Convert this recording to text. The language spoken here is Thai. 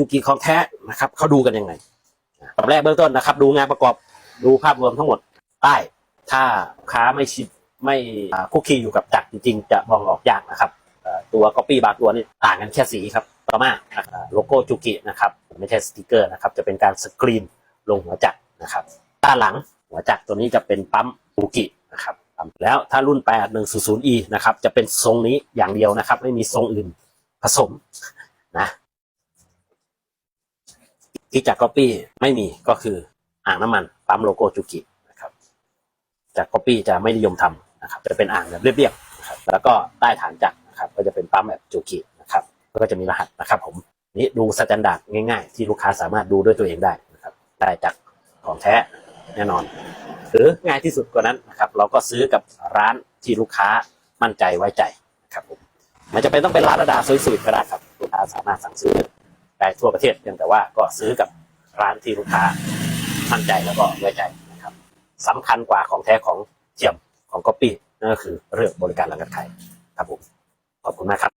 จูกิของแท้นะครับเขาดูกันยังไงตอนแรกเบื้องต้นนะครับ ดูงานประกอบดูภาพรวมทั้งหมดป้ถ้าค้าไม่ชิดไม่คุกคีอยู่กับจักรจริงๆ จะมองออกยากนะครับ ตัวก๊อปปี้บางตัวนี่ต่างกันแค่สีครับ ต่อมาอ่าโลโก้จูกินะครับไม่ใช่สติกเกอร์นะครับจะเป็นการสกรีนลงหัวจักรนะครับด้านหลังหัวจักรตัวนี้จะเป็นปั๊มจูกินะครับแล้วถ้ารุ่น 8100E นะครับจะเป็นทรงนี้อย่างเดียวนะครับ ไม่มีทรงอื่นผสมนะ ที่จากก๊อปปี้ไม่มีก็คืออ่างน้ำมันปั๊มโลโก้จูกินะครับจากก๊อปปี้จะไม่นิยมทำนะครับจะเป็นอ่างแบบเรียบๆนะครับแล้วก็ใต้ฐานจักรนะครับก็จะเป็นปั๊มแบบจูกินะครับแล้วก็จะมีรหัสนะครับผมนี่ดูสแตนดาร์ดง่ายๆ ที่ลูกค้าสามารถดูด้วยตัวเองได้นะครับได้จากของแท้แน่นอน หรือง่ายที่สุดกว่านั้นนะครับเราก็ซื้อกับร้านที่ลูกค้ามั่นใจไว้ใจนะครับผมมันจะเป็นต้องเป็นร้านระดับสวยๆก็ได้ครับลูกค้าสามารถสั่งซื้อ ได้ทั่วประเทศเพียงแต่ว่าก็ซื้อกับร้านที่ลูกค้ามั่นใจแล้วก็ไว้ใจนะครับสำคัญกว่าของแท้ของเทียมของก๊อปปี้นั่นก็คือเรื่องบริการหลังการขายครับผมขอบคุณมากครับ